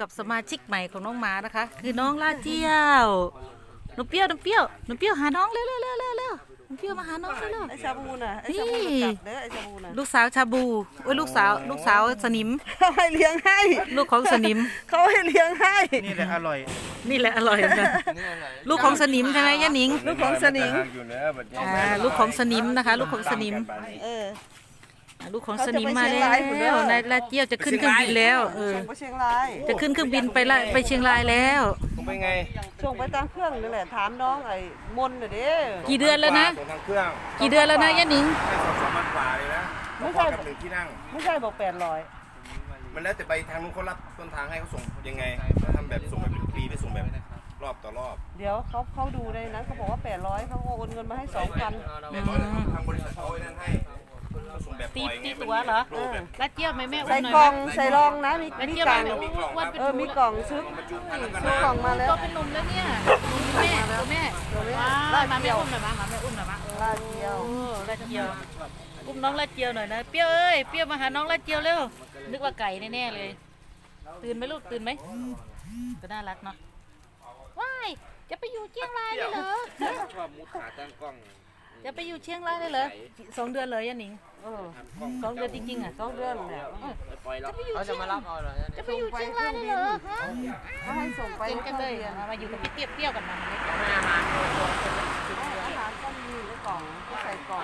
กับสมาชิกใหม่ของน้องหมานะคะ คือน้องลาเจียวน้องเปรี้ยวน้องเปรี้ยวน้องเปรี้ยวหาน้องเร็วเร็วเร็วเร็วเร็วน้องเปรี้ยวมาหาน้องเร็วเร็วไอ้ชาบูน่ะไอ้ชาบูนี่น่ะจับเด้อไอ้ชาบูน่ะลูกสาวชาบูโอ้ยลูกสาวลูกสาวสนิมเขาให้เลี้ยงให้ ลูกของสนิมเขาให้เลี้ยงให้ นี่แหละอร่อย นี่แหละอร่อยเหมือนกันลูกของสนิมใช่ไหมย่าหนิง ลูกของสนิงอยู่เนื้อบัดนี้อ่าลูกของสนิมนะคะ ลูกของสนิม เอออ่า ลูกของสนิมมาแล้เขาจะไปเชียงรายพุ่นเด้อวนายลาเจียวจะขึ้นเครื่องบินแล้วเออส่งไปเชียงรายจะขึ้นเครื่องบินไปละไปเชียงรายแล้ว ผมไปไงส่งไปตามเครื่องนี่แหละถามน้องไอ้มนต์น่ะเด้กี่เดือนแล้วนะ ส่งทางเครื่องกี่เดือนแล้วนะย่าหนิงแค่สองสามวันกว่าเลยนะไม่พอใช่กับหนึ่งที่นั่ง ไม่ใช่บอกแปดร้อยมันแล้วแต่ไปทางนู้นเขารับต้นทางให้เขาส่งยังไงถ้าทำแบบส่งแบบเป็นปีหรือส่งแบบรอบต่อรอบเดี๋ยวเขาเขาดูได้นะเขาบอกว่าแปดร้อยเขาโอนเงินมาให้สองพันแต่ตอนนั้นทางบริษัทเขาไอ้นั่นให้เขา ส่งแบบปตีล่อยไงตีเป็นตัวเหรอโลแบบลาเจียวไหมแม่อุ้ใส่มหน่อยกล่องไหมใส่รองนะมีลามีเจียวกไหมล่องแม่อุ้มอ้วนเป็นเออมีกล่องซื้อจุพันแล้วก็ซื้อกล่องมาแล้ว ตัวเป็นหนุ่มแล้วเนี่ยแม่ตัวแม่ตัวแม่ว้าลาดมาเจีแม่ยวอุ้มหน่อยมามาแม่อุ้มหน่อยมาลาดเจียว โอ้ลาเจียวอุ้มน้องลาเจียวหน่อยนะเปรี้ยวเอ้ยเปรี้ยวมาหาน้องลาเจียวเร็วนึกว่าไก่แน่ๆเลย ตื่นไหมลูกตื่นไหมก็น่ารักเนาะว้ายจะไปอยู่เชียงรายเลยเหรอ ชอบมุดขาตั้งกล้อง จะไปอยู่เชียงรายเลยเหรอสองเดือนเลยยันหนิงเออสองเดือนจริงๆอะสองเดือนแหละไปปล่อยแล้วเขาจะมารับเอาเหรอจะไปอยู่เชียงรายเลยเหรอฮะเขาให้ส่งไปเก่งจังเลยรีนมาอยู่กับพี่เปรี้ยวเปรี้ยวกันมาเลยอาหารก็มีในกล่องก็ใส่กล่อง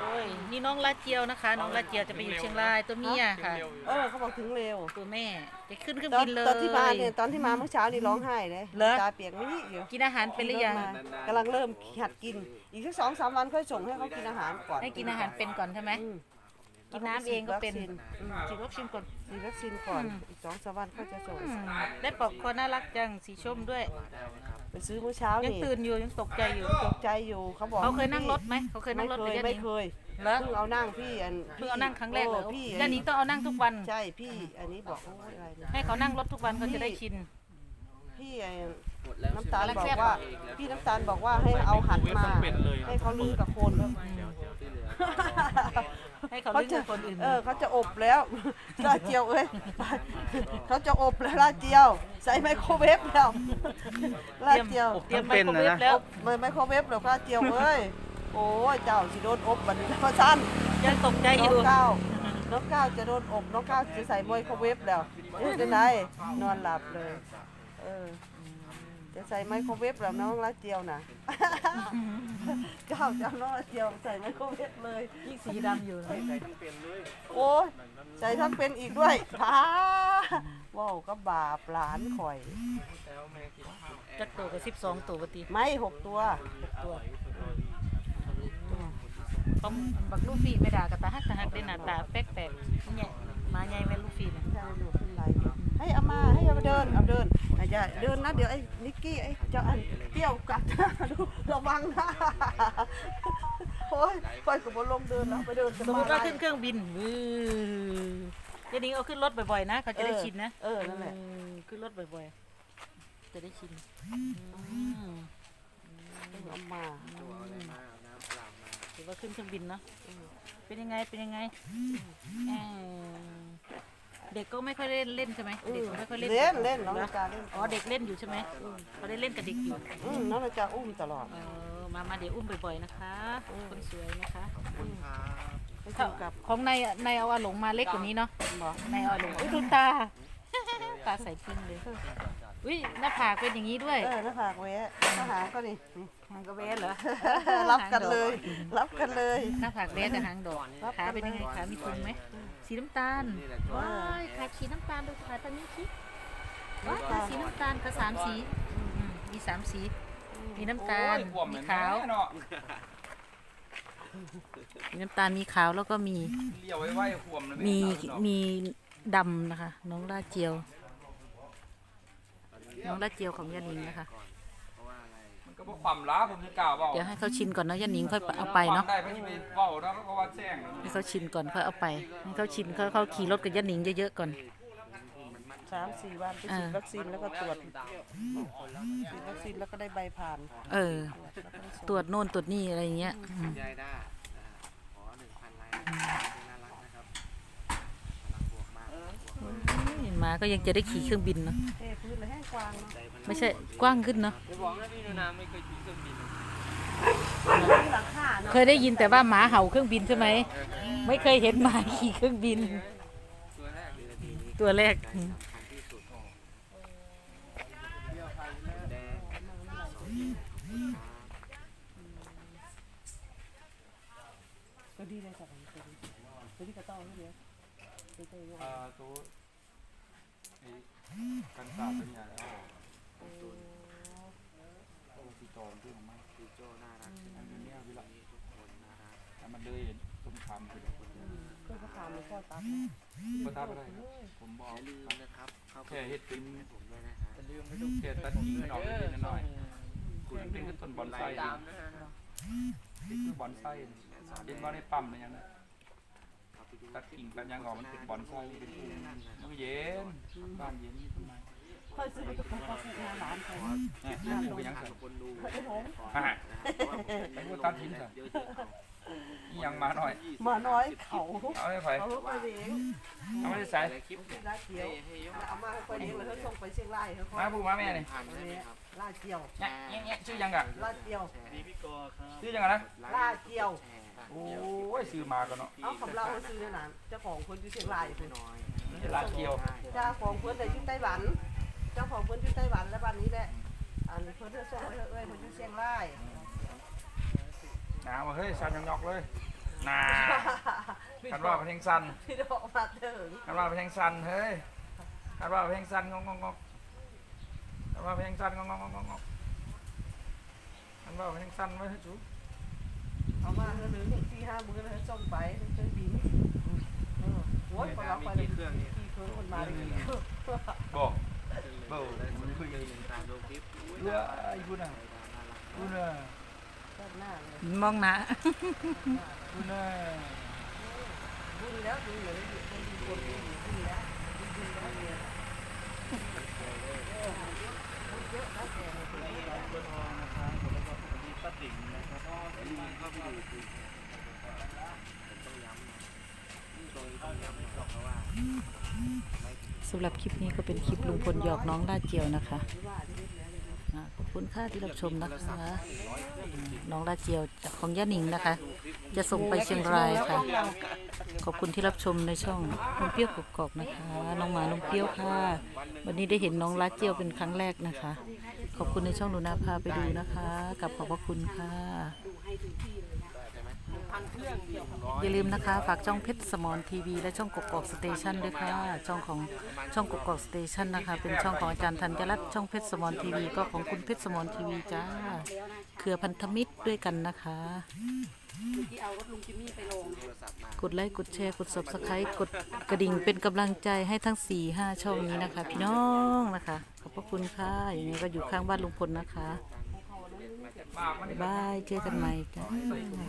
โอ้ย นี่น้องลาเจียวนะคะ น้องลาเจียวจะไปอยู่เชียงรายตัวเมียค่ะ เออเขาบอกถึงเร็วตัวแม่จะขึ้นเครื่องตอนบินเลย ตอนที่มาเนี่ยตอนที่มาเมื่อเช้านี่ร้องไห้เลยเหรอ ตาเปียกไม่ยี่อยู่กินอาหารเป็นหรือยังมากำลังเริ่มหัดกิน อีกสักสองสามวันค่อยส่งให้เขากินอาหารก่อนให้กินอาหารเป็นก่อนใช่ไหมอืมกินน้ำเองก็เป็นฉีดวัคซีนอืมฉีดวัคซีนก่อน ฉีดวัคซีนก่อน อืม อีกสองสามวันเขาจะส่ง อืมได้ปลอกคอน่ารักจังสีชมด้วย ไปซื้อเมื่อเช้ายังนี่ตื่นอยู่ยังตกใจอยู่ตกใจอยู่เขาบอกเขาเคยนั่งรถไหมเขาเคยนั่ไม่งรถเคกับยย่าหไม่นิงเคยเหรอเพิ่งเอานั่งพี่อันเพิ่งเอานั่งครั้งแรกเลยโอ้พี่ย่าหนิงต้องเอานั่งทุกวัน ใช่พี่อันนี้บอกโอ้ยอะไรเนี่ยให้เขานั่งรถทุกวันเขาจะได้ชิน พี่ไอ้หมดแล้วน้ำตาลแล้วบอแซ่บกว่า พี่น้ำตาลบอกว่าให้เอาหัดมา ให้เขาลือกับคน ให้เขาเขาเล่นจะกับคนอื่น เออเขาจะอบแล้วลาดเจียวเอ้ยเขาจะอบแล้วลาดเจียว ใส่ไมโครเวฟแล้วลาดเจียวเตรียมไมโครเวฟแล้วไม่ไมโครเวฟแล้วลาดเจียวเอ้ยโอ้ยเจ้าสิโดนอบบัดนี้เพราะฉันยังตกใจอน้อยู่งก้าวน้องก้าวจะโดนอบน้องก้าวจะใส่ไมโครเวฟแล้วเออจะไหนนอนหลับเลยเออ จะใส่ไมโครเวฟแล้วน้องลาดเจียวน่ะก้าวจะเอาน้องลาดเจียวใส่ไมโครเวฟเลยยิ่งสีดำอยู่นะโอ้ยใส่ทั้งเป็นอีกด้วยพาว้าวก็บาปหลานข่อยจักตัวกับสิบสองตัวปกติไม่หกตัวตัวต้มบักลูฟี่ไม่ด่ากับตาฮักตาฮักได้หน้าตาแป๊กแป๊กๆเนี่ยมาใหญ่แม่ลูฟี่นะ ใช่หนูขึ้นไรให้เอามาให้เอามาเดินเอาเดินอะอย่าเดินนะเดี๋ยวไอ้นิกกี้ไอ้เจ้าอันเปรี้ยวกัดดูระวังนะโอ้ยคอยกับบนลงเดินแล้วไปเดินสมมติว่าขึ้นเครื่องบินวื้อยานิงเอาขึ้นรถบ่อยๆนะเขาจะได้ชินนะเออนั่นแหละเออขึ้นรถบ่อยๆจะได้ชินอืมเอามาถือว่าขึ้นเครื่องบินเนาะเป็นยังไงเป็นยังไง เออเด็กก็ไม่ค่อยเล่นเล่นใช่ไหมเด็กก็ไม่ค่อยเล่นเล่นเล่นน้องนาจาเล่นอ๋อเด็กเล่นอยู่ใช่ไหมเขาได้เล่นกับเด็กอยู่อืมน้องนาจาอุ้มตลอดเออมามาเดี๋ยวอุ้มบ่อยๆนะคะคนสวยนะคะให้กินกับของนายนายเอาอาหลงมาเล็กกว่านี้เนาะบอกนายเอาอาหลงอุ้ยดูตาตาใสจริงเลย อุ้ยหน้าผากเป็นอย่างนี้ด้วย เออหน้าผากแวะหน้าหางก็นี่นี่หางกระเบนเหรอ รับกันเลย รับกันเลย หน้าผากเบนแต่หางดอกขาเป็นยังไงขามีพุงไหมสีน้ำตาลว้ายขาสีน้ำตาลดูขาตอนนี้สิว้ายขาสีน้ำตาลขาสามสีอืมมีสามสี มีน้ำตาล มีขาว มีน้ำตาล มีขาวแล้วก็มี เลี้ยวไว้ไว้ขวมนะมี มีดำนะคะ น้องลาดเจียว น้องลาดเจียวของยานิงนะคะ มันก็บ่ความล้าผมจะกล่าวเปล่าเดี๋ยวให้เขาชินก่อนเนาะยานิงค่อยเอาไปเนาะได้เพราะที่ไปเว้าแล้วก็ว่าแจ้งให้เขาชินก่อนค่อยเอาไปให้เขาชินเขาเขาขี่รถกับยานิงเยอะๆก่อนสามสี่วันไปฉีดวัคซีนแล้วก็ตรวจฉีดวัคซีนแล้วก็ได้ใบผ่าน เออ ตรวจโน่นตรวจนี่อะไรอย่างเงี้ยอืมยายด้าขอหนึ่งพันไลค์น่ารักนะครับ เห็นไห มหมาก็ยังจะได้ขี่เครื่องบินเนาะเทพื้นเลยแห้งกว้างเนาะไม่ใช่กว้างขึ้นเนาะจะบอกนะพี่นูนาไม่เคยขี่เครื่องบินมีหลังคาเนาะเคยได้ยินแต่ว่าหมาเห่าเครื่องบินใช่ไหมไม่เคยเห็นหมาขี่เครื่องบิน ตัวแรกเลยตัวแรกก็ดีเลยจ้ะตัวนี้ตัวนี้ก็ต้องให้เดียวตัวนี้อ่าตัวไอ้ กันศาสตร์เป็นอย่างแล้วโอ้ตีจอมที่ของมันตีโจน่ารักอันนี้เนี่ยวิลาทุกคนน่ารักแต่มันเลยต้มคำคือเครื่องประคามมันก็ตัดประทับอะไรครับผมบอกลืมนะครับเข้าแค่เฮ็ดเป็นผมด้วยนะฮะจะลืมไม่ต้องเกตตัดกิ่งมันออกนิดหน่อยคุณเป็นต้นบอนไซตามนี่คือบอนไซเห็นว่าในปั๊มอะไรอย่างนั้น ตัดกิ่งตัดยางออกมันเป็นบอนไซเป็นพุ่มมันเย็นบ้านเย็นทำไมค่อยซื้อมาจากพ่อพ่อคุณร้านเขาเนี่ยปลูยังไงคนดูไอ้ผมฮะไปพูดตัดทิ้งซะเยอะยังมาหน่อยมาน้อยเขาเอาให้ไผเขาไปเลี้ยงเอาไม่ได้ใส่คลิปลาดเจียวเอามาให้ไปเลี้ยงแล้วเขาส่งไปเชียงรายเขามาพูดมาแม่นี่ผ่านได้ไหมครับลาเจียวเนี่ยเนี่ยชื่อยังกะลาเจียวชื่อยังกะนะลาเจียว โอ้ยซื้อมากันเนาะเอาคำเล่าซื้อเนี่ยนะเจ้าของคนอยู่เชียงรายคุณน้อยลาดเกียวเจ้าของเพื่อนแต่อยู่ไต้หวัน เจ้าของเพื่อนอยู่ไต้หวันแล้วบ้านนี้แหละ อันนี้เพื่อนเธอส่งไปเถอะเอ้ยเพื่อนอยู่เชียงรายหนามาเฮ้ยสั่นยอกๆเลยหนาคันว่าเพลงสั่นพี่ดอกมาถึงคันว่าเพลงสั่นเฮ้ยคันว่าเพลงสั่นงงงงงคันว่าเพลงสั่นงงงงงงคันว่าเพลงสั่นไว้ให้จู เอามาเธอหนึ่งที่ห้ามือเลยส่งไปเครื่องบินเออโอ้ยคนเราไปเลยกี่เครื่องคนมาเลยกี่เครื่องบอกเบามันคุยกันตามดูคลิปเรือไอ้บุญอะบุญอะด้านหน้าเลยมองหน้าบุญอะบุญแล้วบุญเลยบุญคนบุญบุญแล้วบุญบุญแล้วเนี่ย สำหรับคลิปนี้ก็เป็นคลิปลุงพลหยอกน้องลาดเจียวนะคะขอบคุณค่าที่รับชมนะคะ น้องลาดเจียวจากของย่าหนิงนะคะ จะส่งไปเชียงรายค่ะ ขอบคุณที่รับชมในช่องน้องเปี้ยวกกอกนะคะ น้องหมาน้องเปี้ยวค่ะ วันนี้ได้เห็นน้องลาดเจียวเป็นครั้งแรกนะคะ ขอบคุณในช่องหนูนาพาไปดูนะคะกับขอบพระคุณค่ะอย่าลืมนะคะ ฝากช่องเพชรสมอนทีวีและช่องกกอกสเตชันด้วยค่ะช่องของช่องกกอกสเตชันนะคะ เป็นช่องของอาจารย์ธัญรัตน์ช่องเพชรสมอนทีวีก็ของคุณเพชรสมอนทีวีจ้าเครือพันธมิตรด้วยกันนะคะกดไลค์กดแชร์กด subscribe กดกระดิ่งเป็นกำลังใจให้ทั้ง4 5ช่องนี้นะคะ พี่น้องนะคะข อบพระคุณค่ะอย่างนี้ก็อยู่ข้างบ้านลุงพลนะคะบายบายเจอกันใหม่จ้า